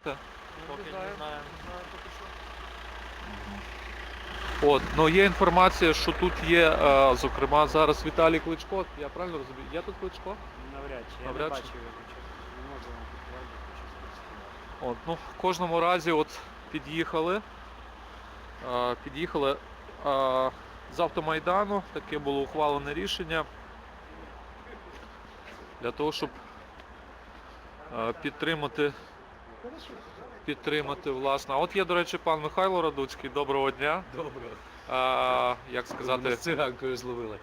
знаєте? Поки не знаємо. От, ну є інформація, що тут є, е, зокрема, зараз Віталій Кличко. Я правильно розумію? Є тут Кличко? Навряд чи. Я Навряд не чи. бачив його чесно. Не можу вам підтвердити, що От, ну, в кожному разі от під'їхали. е, Під'їхали е, з автомайдану, таке було ухвалене рішення для того, щоб е, підтримати, підтримати власне. А от є, до речі, пан Михайло Радуцький. Доброго дня. Добре. Е, Як сказати, З циганкою зловили.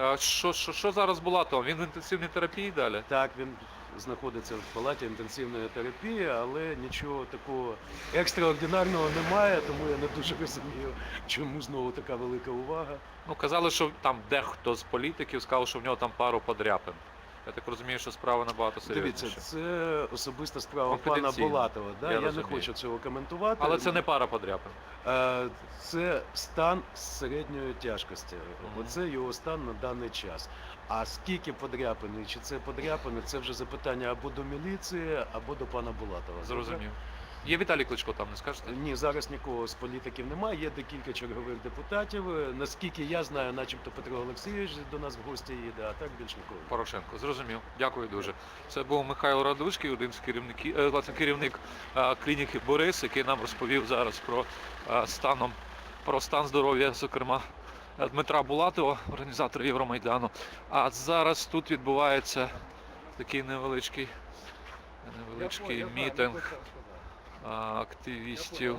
е, що, що, що зараз була там? Він в інтенсивній терапії далі? Так, він знаходиться в палаті інтенсивної терапії, але нічого такого екстраординарного немає, тому я не дуже розумію, чому знову така велика увага. Ну, казали, що там дехто з політиків сказав, що в нього там пару подряпин. Я так розумію, що справа набагато Дивіться, серйозніша. це особиста справа пана Конфіденційно. Булатова. Да? Я Я, не розумію. хочу цього коментувати. Але це не пара подряпин. Е, Це стан середньої тяжкості. Мгм. Оце його стан на даний час. А скільки подряпини, чи це подряпини, це вже запитання або до міліції, або до пана Булатова. Зрозумів. Є Віталій Кличко там, не скажете? Ні, зараз нікого з політиків немає. Є декілька чергових депутатів. Наскільки я знаю, начебто Петро Олексійович до нас в гості їде, а так більш нікого. Порошенко, зрозумів. Дякую дуже. Це був Михайло Радуцький, один з керівників, е, власне, керівник е, клініки Борис, який нам розповів зараз про е, станом, про стан здоров'я, зокрема, е, Дмитра Булатова, організатора Євромайдану. А зараз тут відбувається такий невеличкий, невеличкий мітинг активістів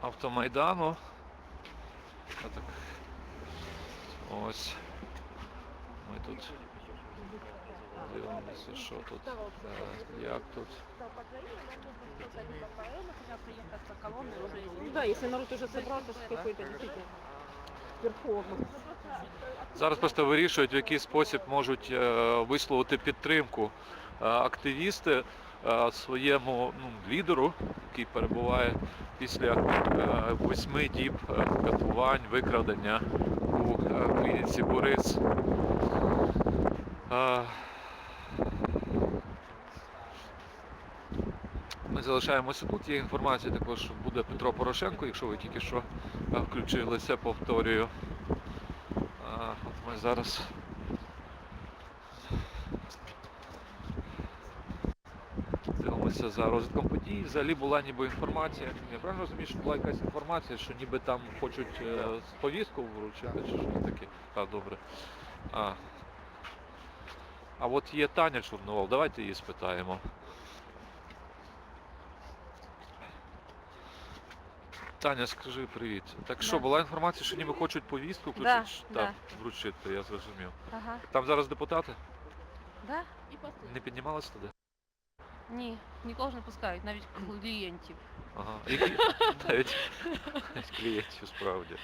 автомайдану. Ось. Ми тут дивимося, що тут, е, як тут. Ну да, если народ уже собрался, что какой-то действительно. Зараз просто вирішують, в який спосіб можуть е, висловити підтримку е, активісти своєму ну, лідеру, який перебуває після е, восьми діб е, катувань, викрадення у е, клініці Борис. Е, Ми залишаємося тут. Є інформація також, що буде Петро Порошенко, якщо ви тільки що е, включилися, повторюю. От ми зараз. Дивимося за розвитком подій. Взагалі була ніби інформація. Я правильно розумію, що була якась інформація, що ніби там хочуть е, повістку вручити чи щось таке. А, добре. А. а от є Таня Чорновол, давайте її спитаємо. Таня, скажи привіт. Так що, Да. була інформація, що ніби хочуть повістку Да, включити? да. Так, вручити, я зрозумів. Ага. Там зараз депутати Да? не піднімалися туди? Ні, нікого ж не пускають, навіть клієнтів. Ага. Які навіть клієнтів справді.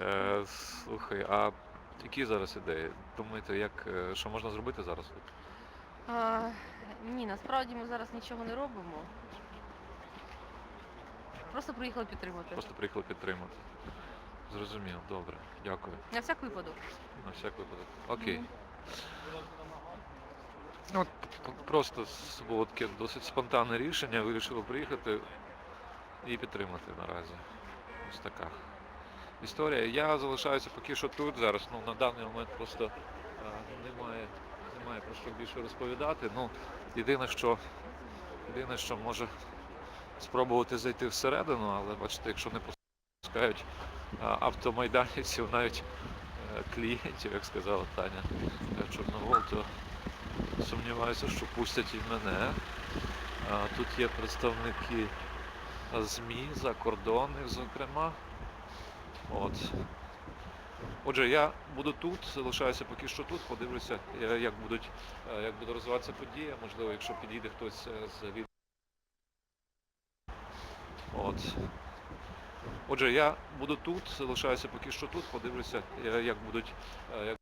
Е, слухай, а які зараз ідеї? Думаєте, як, е, що можна зробити зараз тут? А, ні, насправді ми зараз нічого не робимо. Просто приїхали підтримати. Просто приїхали підтримати. Зрозумів, добре, дякую. На всяк випадок. На всяк випадок. Окей. Мгм. Ну, просто було таке досить спонтанне рішення, вирішили приїхати і підтримати наразі. Ось така історія. Я залишаюся поки що тут зараз. Ну, на даний момент просто е, немає, немає про що більше розповідати. Ну, єдине, що єдине, що може спробувати зайти всередину, але бачите, якщо не пускають а, автомайданівців, навіть е, клієнтів, як сказала Таня е, Чорновол, то Сумніваюся, що пустять і мене. Тут є представники ЗМІ закордонних, зокрема. От. Отже, я буду тут, залишаюся поки що тут, подивлюся, е, як будуть, е, як буде розвиватися подія. Можливо, якщо підійде хтось е, з від. От. Отже, я буду тут, залишаюся поки що тут, подивлюся, як будуть, як